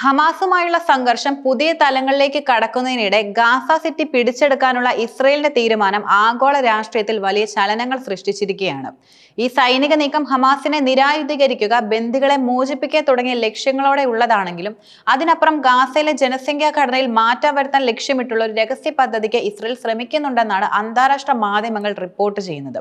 ഹമാസുമായുള്ള സംഘർഷം പുതിയ തലങ്ങളിലേക്ക് കടക്കുന്നതിനിടെ ഗാസ സിറ്റി പിടിച്ചെടുക്കാനുള്ള ഇസ്രയേലിന്റെ തീരുമാനം ആഗോള രാഷ്ട്രീയത്തിൽ വലിയ ചലനങ്ങൾ സൃഷ്ടിച്ചിരിക്കുകയാണ്. ഈ സൈനിക നീക്കം ഹമാസിനെ നിരായുധീകരിക്കുക ബന്ദികളെ മോചിപ്പിക്കുക തുടങ്ങിയ ലക്ഷ്യങ്ങളോടെ ഉള്ളതാണെങ്കിലും അതിനപ്പുറം ഗാസയിലെ ജനസംഖ്യാ ഘടനയിൽ മാറ്റം വരുത്താൻ ലക്ഷ്യമിട്ടുള്ള ഒരു രഹസ്യ പദ്ധതിക്ക് ഇസ്രയേൽ ശ്രമിക്കുന്നുണ്ടെന്നാണ് അന്താരാഷ്ട്ര മാധ്യമങ്ങൾ റിപ്പോർട്ട് ചെയ്യുന്നത്.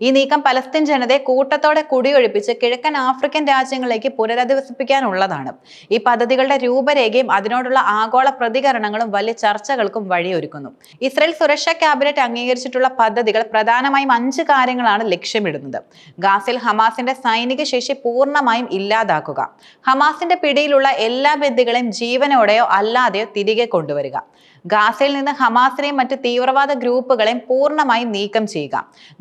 ഈ നീക്കം പലസ്തീൻ ജനതയെ കൂട്ടത്തോടെ കുടിയൊഴിപ്പിച്ച് കിഴക്കൻ ആഫ്രിക്കൻ രാജ്യങ്ങളിലേക്ക് പുനരധിവസിപ്പിക്കാനുള്ളതാണ്. ഈ പദ്ധതികളുടെ രൂപരേഖയും അതിനോടുള്ള ആഗോള പ്രതികരണങ്ങളും വലിയ ചർച്ചകൾക്കും വഴിയൊരുക്കുന്നു. ഇസ്രയേൽ സുരക്ഷാ ക്യാബിനറ്റ് അംഗീകരിച്ചിട്ടുള്ള പദ്ധതികൾ പ്രധാനമായും അഞ്ച് കാര്യങ്ങളാണ് ലക്ഷ്യമിടുന്നത്. ഗാസിൽ ഹമാസിന്റെ സൈനിക ശേഷി പൂർണമായും ഇല്ലാതാക്കുക. ഹമാസിന്റെ പിടിയിലുള്ള എല്ലാ ബന്ദികളെയും ജീവനോടെയോ അല്ലാതെയോ തിരികെ കൊണ്ടുവരിക. ഗാസയിൽ നിന്ന് ഹമാസിനെയും മറ്റ് തീവ്രവാദ ഗ്രൂപ്പുകളെയും പൂർണമായി നീക്കം ചെയ്യുക.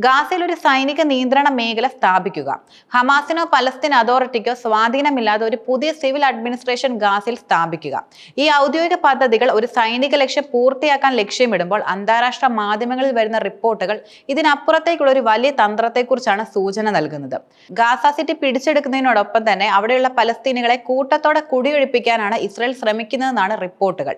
ഗാസയിൽ ഒരു സൈനിക നിയന്ത്രണ മേഖല സ്ഥാപിക്കുക. ഹമാസിനോ പലസ്തീൻ അതോറിറ്റിക്കോ സ്വാധീനമില്ലാതെ ഒരു പുതിയ സിവിൽ അഡ്മിനിസ്ട്രേഷൻ ഗാസയിൽ സ്ഥാപിക്കുക. ഈ ഔദ്യോഗിക പദ്ധതികൾ ഒരു സൈനിക ലക്ഷ്യം പൂർത്തിയാക്കാൻ ലക്ഷ്യമിടുമ്പോൾ അന്താരാഷ്ട്ര മാധ്യമങ്ങളിൽ വരുന്ന റിപ്പോർട്ടുകൾ ഇതിനപ്പുറത്തേക്കുള്ള ഒരു വലിയ തന്ത്രത്തെക്കുറിച്ചാണ് സൂചന നൽകുന്നത്. ഗാസ സിറ്റി പിടിച്ചെടുക്കുന്നതിനോടൊപ്പം തന്നെ അവിടെയുള്ള പലസ്തീനുകളെ കൂട്ടത്തോടെ കുടിയൊഴിപ്പിക്കാനാണ് ഇസ്രയേൽ ശ്രമിക്കുന്നതെന്നാണ് റിപ്പോർട്ടുകൾ.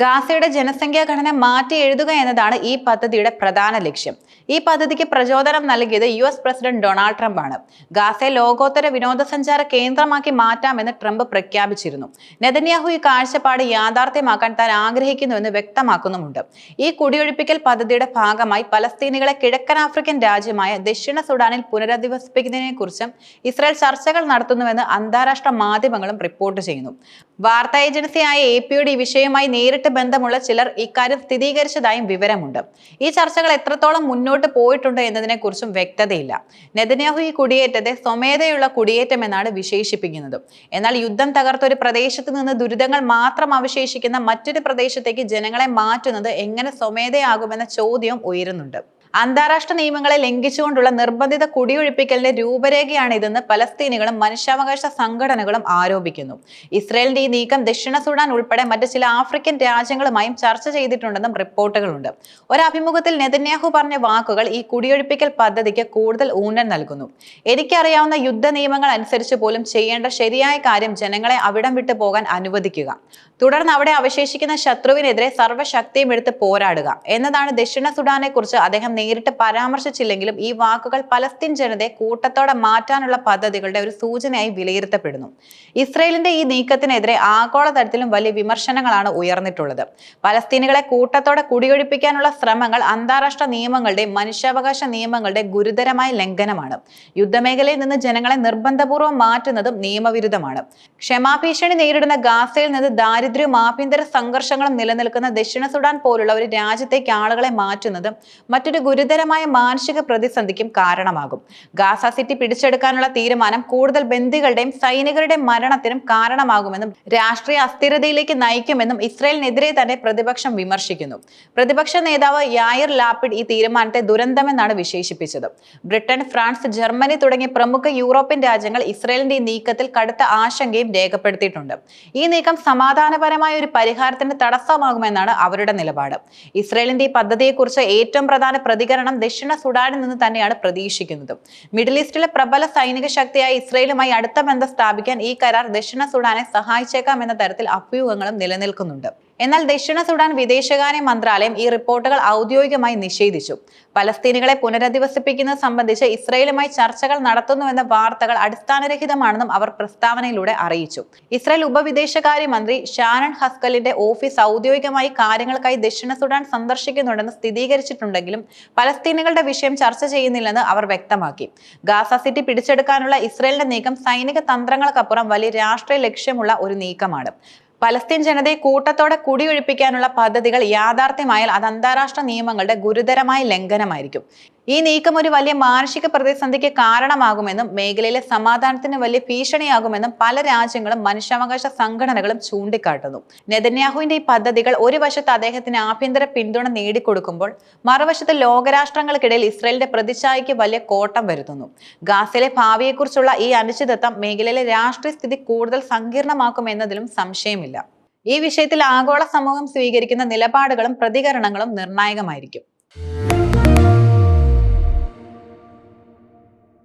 ഗാസയുടെ ജനസംഖ്യാ ഘടന മാറ്റി എഴുതുക എന്നതാണ് ഈ പദ്ധതിയുടെ പ്രധാന ലക്ഷ്യം. ഈ പദ്ധതിക്ക് പ്രചോദനം നൽകിയത് U S president Donald Trump ആണ് ഗാസയെ ലോകോത്തര വിനോദസഞ്ചാര കേന്ദ്രമാക്കി മാറ്റാമെന്ന് ട്രംപ് പ്രഖ്യാപിച്ചിരുന്നു. നെതന്യാഹു ഈ കാഴ്ചപ്പാട് യാഥാർത്ഥ്യമാക്കാൻ താൻ ആഗ്രഹിക്കുന്നുവെന്ന് വ്യക്തമാക്കുന്നുമുണ്ട്. ഈ കുടിയൊഴിപ്പിക്കൽ പദ്ധതിയുടെ ഭാഗമായി പലസ്തീനികളെ കിഴക്കൻ ആഫ്രിക്കൻ രാജ്യമായ ദക്ഷിണ സുഡാനിൽ പുനരധിവസിപ്പിക്കുന്നതിനെക്കുറിച്ചും ഇസ്രായേൽ ചർച്ചകൾ നടത്തുന്നുവെന്ന് അന്താരാഷ്ട്ര മാധ്യമങ്ങളും റിപ്പോർട്ട് ചെയ്യുന്നു. വാർത്താ ഏജൻസിയായ എ പിയുടെ ഈ വിഷയവുമായി നേരിട്ട് ബന്ധമുള്ള ചിലർ ഇക്കാര്യം സ്ഥിരീകരിച്ചതായും വിവരമുണ്ട്. ഈ ചർച്ചകൾ എത്രത്തോളം മുന്നോട്ട് പോയിട്ടുണ്ട് എന്നതിനെക്കുറിച്ചും വ്യക്തതയില്ല. നെതന്യാഹു ഈ കുടിയേറ്റത്തെ സ്വമേധയുള്ള കുടിയേറ്റമെന്നാണ് വിശേഷിപ്പിക്കുന്നത്. എന്നാൽ യുദ്ധം തകർത്ത ഒരു പ്രദേശത്ത് നിന്ന് ദുരിതങ്ങൾ മാത്രം അവശേഷിക്കുന്ന മറ്റൊരു പ്രദേശത്തേക്ക് ജനങ്ങളെ മാറ്റുന്നത് എങ്ങനെ സ്വമേധയാകുമെന്ന ചോദ്യം ഉയരുന്നുണ്ട്. അന്താരാഷ്ട്ര നിയമങ്ങളെ ലംഘിച്ചുകൊണ്ടുള്ള നിർബന്ധിത കുടിയൊഴിപ്പിക്കലിന്റെ രൂപരേഖയാണ് ഇതെന്ന് പലസ്തീനികളും മനുഷ്യാവകാശ സംഘടനകളും ആരോപിക്കുന്നു. ഇസ്രയേലിന്റെ ഈ നീക്കം ദക്ഷിണ സുഡാൻ ഉൾപ്പെടെ മറ്റ് ചില ആഫ്രിക്കൻ രാജ്യങ്ങളുമായും ചർച്ച ചെയ്തിട്ടുണ്ടെന്നും റിപ്പോർട്ടുകളുണ്ട്. ഒരഭിമുഖത്തിൽ നെതന്യാഹു പറഞ്ഞ വാക്കുകൾ ഈ കുടിയൊഴിപ്പിക്കൽ പദ്ധതിക്ക് കൂടുതൽ ഊന്നൽ നൽകുന്നു. എനിക്കറിയാവുന്ന യുദ്ധ നിയമങ്ങൾ അനുസരിച്ച് പോലും ചെയ്യേണ്ട ശരിയായ കാര്യം ജനങ്ങളെ അവിടം വിട്ടു പോകാൻ അനുവദിക്കുക. തുടർന്ന് അവിടെ അവശേഷിക്കുന്ന ശത്രുവിനെതിരെ സർവശക്തിയും എടുത്ത് പോരാടുക. എന്നതാണ് ദക്ഷിണ സുഡാനെ കുറിച്ച് അദ്ദേഹം നേരിട്ട് പരാമർശിച്ചില്ലെങ്കിലും ഈ വാക്കുകൾ പലസ്തീൻ ജനതയെ കൂട്ടത്തോടെ മാറ്റാനുള്ള പദ്ധതികളുടെ ഒരു സൂചനയായി വിലയിരുത്തപ്പെടുന്നു. ഇസ്രയേലിന്റെ ഈ നീക്കത്തിനെതിരെ ആഗോളതലത്തിലും വലിയ വിമർശനങ്ങളാണ് ഉയർന്നിട്ടുള്ളത്. പലസ്തീനുകളെ കൂട്ടത്തോടെ കുടിയൊഴിപ്പിക്കാനുള്ള ശ്രമങ്ങൾ അന്താരാഷ്ട്ര നിയമങ്ങളുടെ മനുഷ്യാവകാശ നിയമങ്ങളുടെ ഗുരുതരമായ ലംഘനമാണ്. യുദ്ധമേഖലയിൽ നിന്ന് ജനങ്ങളെ നിർബന്ധപൂർവം മാറ്റുന്നതും നിയമവിരുദ്ധമാണ്. ക്ഷമാഭീഷണി നേരിടുന്ന ഗാസയിൽ നിന്ന് ദാരിദ്ര്യവും ആഭ്യന്തര സംഘർഷങ്ങളും നിലനിൽക്കുന്ന ദക്ഷിണ സുഡാൻ പോലുള്ള ഒരു രാജ്യത്തേക്ക് ആളുകളെ മാറ്റുന്നത് മറ്റൊരു ഗുരുതരമായ മാനസിക പ്രതിസന്ധിക്കും കാരണമാകും. ഗാസ സിറ്റി പിടിച്ചെടുക്കാനുള്ള തീരുമാനം കൂടുതൽ ബന്ദികളുടെയും സൈനികരുടെ മരണത്തിനും കാരണമാകുമെന്നും രാഷ്ട്രീയ അസ്ഥിരതയിലേക്ക് നയിക്കുമെന്നും ഇസ്രയേലിനെതിരെ തന്നെ പ്രതിപക്ഷം വിമർശിക്കുന്നു. പ്രതിപക്ഷ നേതാവ് യായർ ലാപ്പിഡ് ഈ തീരുമാനത്തെ ദുരന്തമെന്നാണ് വിശേഷിപ്പിച്ചത്. ബ്രിട്ടൻ ഫ്രാൻസ് ജർമ്മനി തുടങ്ങിയ പ്രമുഖ യൂറോപ്യൻ രാജ്യങ്ങൾ ഇസ്രയേലിന്റെ ഈ നീക്കത്തിൽ കടുത്ത ആശങ്കയും രേഖപ്പെടുത്തിയിട്ടുണ്ട്. ഈ നീക്കം സമാധാനപരമായ ഒരു പരിഹാരത്തിന് തടസ്സമാകുമെന്നാണ് അവരുടെ നിലപാട്. ഇസ്രയേലിന്റെ ഈ പദ്ധതിയെക്കുറിച്ച് ഏറ്റവും പ്രധാന പ്രതികരണം ദക്ഷിണ സുഡാനിൽ നിന്ന് തന്നെയാണ് പ്രതീക്ഷിക്കുന്നത്. മിഡിൽ ഈസ്റ്റിലെ പ്രബല സൈനിക ശക്തിയായ ഇസ്രയേലുമായി അടുത്ത ബന്ധം സ്ഥാപിക്കാൻ ഈ കരാർ ദക്ഷിണ സുഡാനെ സഹായിച്ചേക്കാം എന്ന തരത്തിൽ അഭ്യൂഹങ്ങളും നിലനിൽക്കുന്നുണ്ട്. എന്നാൽ ദക്ഷിണ സുഡാൻ വിദേശകാര്യ മന്ത്രാലയം ഈ റിപ്പോർട്ടുകൾ ഔദ്യോഗികമായി നിഷേധിച്ചു. പലസ്തീനികളെ പുനരധിവസിപ്പിക്കുന്നത് സംബന്ധിച്ച് ഇസ്രയേലുമായി ചർച്ചകൾ നടത്തുന്നുവെന്ന വാർത്തകൾ അടിസ്ഥാനരഹിതമാണെന്നും അവർ പ്രസ്താവനയിലൂടെ അറിയിച്ചു. ഇസ്രായേൽ ഉപവിദേശകാര്യ മന്ത്രി ഷാനൺ ഹസ്കലിന്റെ ഓഫീസ് ഔദ്യോഗികമായി കാര്യങ്ങൾക്കായി ദക്ഷിണ സുഡാൻ സന്ദർശിക്കുന്നുണ്ടെന്ന് സ്ഥിരീകരിച്ചിട്ടുണ്ടെങ്കിലും പലസ്തീനുകളുടെ വിഷയം ചർച്ച ചെയ്യുന്നില്ലെന്ന് അവർ വ്യക്തമാക്കി. ഗാസ സിറ്റി പിടിച്ചെടുക്കാനുള്ള ഇസ്രയേലിന്റെ നീക്കം സൈനിക തന്ത്രങ്ങൾക്കപ്പുറം വലിയ രാഷ്ട്രീയ ലക്ഷ്യമുള്ള ഒരു നീക്കമാണ്. പലസ്തീൻ ജനതയെ കൂട്ടത്തോടെ കുടിയൊഴിപ്പിക്കാനുള്ള പദ്ധതികൾ യാഥാർത്ഥ്യമായാൽ അത് അന്താരാഷ്ട്ര നിയമങ്ങളുടെ ഗുരുതരമായ ലംഘനമായിരിക്കും. ഈ നീക്കം ഒരു വലിയ മാനസിക പ്രതിസന്ധിക്ക് കാരണമാകുമെന്നും മേഖലയിലെ സമാധാനത്തിന് വലിയ ഭീഷണിയാകുമെന്നും പല രാജ്യങ്ങളും മനുഷ്യാവകാശ സംഘടനകളും ചൂണ്ടിക്കാട്ടുന്നു. നെതന്യാഹുവിന്റെ ഈ പദ്ധതികൾ ഒരു വശത്ത് അദ്ദേഹത്തിന് ആഭ്യന്തര പിന്തുണ നേടിക്കൊടുക്കുമ്പോൾ മറുവശത്ത് ലോകരാഷ്ട്രങ്ങൾക്കിടയിൽ ഇസ്രയേലിന്റെ പ്രതിച്ഛായയ്ക്ക് വലിയ കോട്ടം വരുത്തുന്നു. ഗാസയിലെ ഭാവിയെക്കുറിച്ചുള്ള ഈ അനിശ്ചിതത്വം മേഖലയിലെ രാഷ്ട്രീയ സ്ഥിതി കൂടുതൽ സങ്കീർണമാക്കുമെന്നതിലും സംശയമില്ല. ഈ വിഷയത്തിൽ ആഗോള സമൂഹം സ്വീകരിക്കുന്ന നിലപാടുകളും പ്രതികരണങ്ങളും നിർണായകമായിരിക്കും.